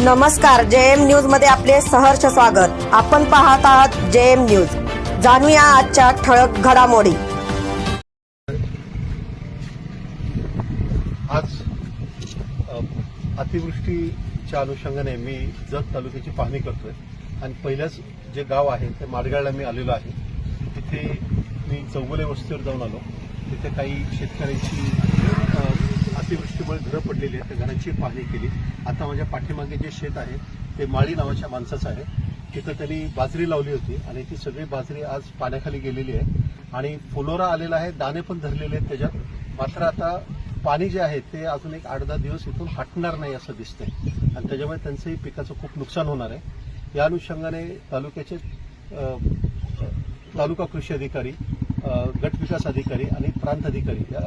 नमस्कार जे एम न्यूजमध्ये आपले सहर्ष स्वागत. आपण पाहत आहात जे एम न्यूज. जाणूया आजच्या ठळक घडामोडी. आज अतिवृष्टीच्या अनुषंगाने मी जत तालुक्याची पाहणी करतोय. आणि पहिल्याच जे गाव आहे ते माडगाळला मी आलेलो आहे. तिथे मी चौगुले वस्तीवर जाऊन आलो. तिथे काही शेतकऱ्यांची अ, घरं पडलेली आहेत त्या घरांची पाहणी केली. आता माझ्या पाठीमागे जे शेत आहे ते माळी नावाच्या माणसाचं आहे. तिथं त्यांनी बाजरी लावली होती आणि ती सगळी बाजरी आज पाण्याखाली गेलेली आहे. आणि फुलोरा आलेला आहे दाणे पण धरलेले आहेत त्याच्यात. मात्र आता पाणी जे आहे ते अजून एक आठ दहा दिवस इथून हटणार नाही असं दिसतंय. आणि त्याच्यामुळे त्यांचंही पिकाचं खूप नुकसान होणार आहे. या अनुषंगाने तालुक्याचे तालुका कृषी अधिकारी गट विकास अधिकारी आणि प्रांत अधिकारी या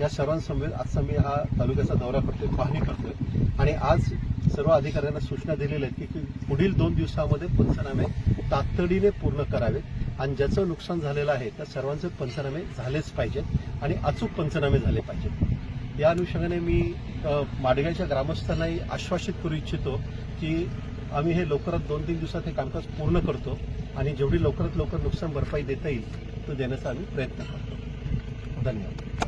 या सर्वांसमवेत आजचा मी हा तालुक्याचा दौरा करतोय पाहणी करतोय. आणि आज सर्व अधिकाऱ्यांना सूचना दिलेल्या आहेत की की पुढील दोन दिवसामध्ये पंचनामे तातडीने पूर्ण करावेत. आणि ज्याचं नुकसान झालेलं आहे त्या सर्वांचे पंचनामे झालेच पाहिजेत आणि अचूक पंचनामे झाले पाहिजेत. या अनुषंगाने मी माडगावच्या ग्रामस्थांनाही आश्वासित करू इच्छितो की आम्ही हे लवकरात दोन तीन दिवसात हे कामकाज पूर्ण करतो आणि जेवढी लवकरात लवकर नुकसान भरपाई देता येईल तो देण्याचा आम्ही प्रयत्न करतो. धन्यवाद.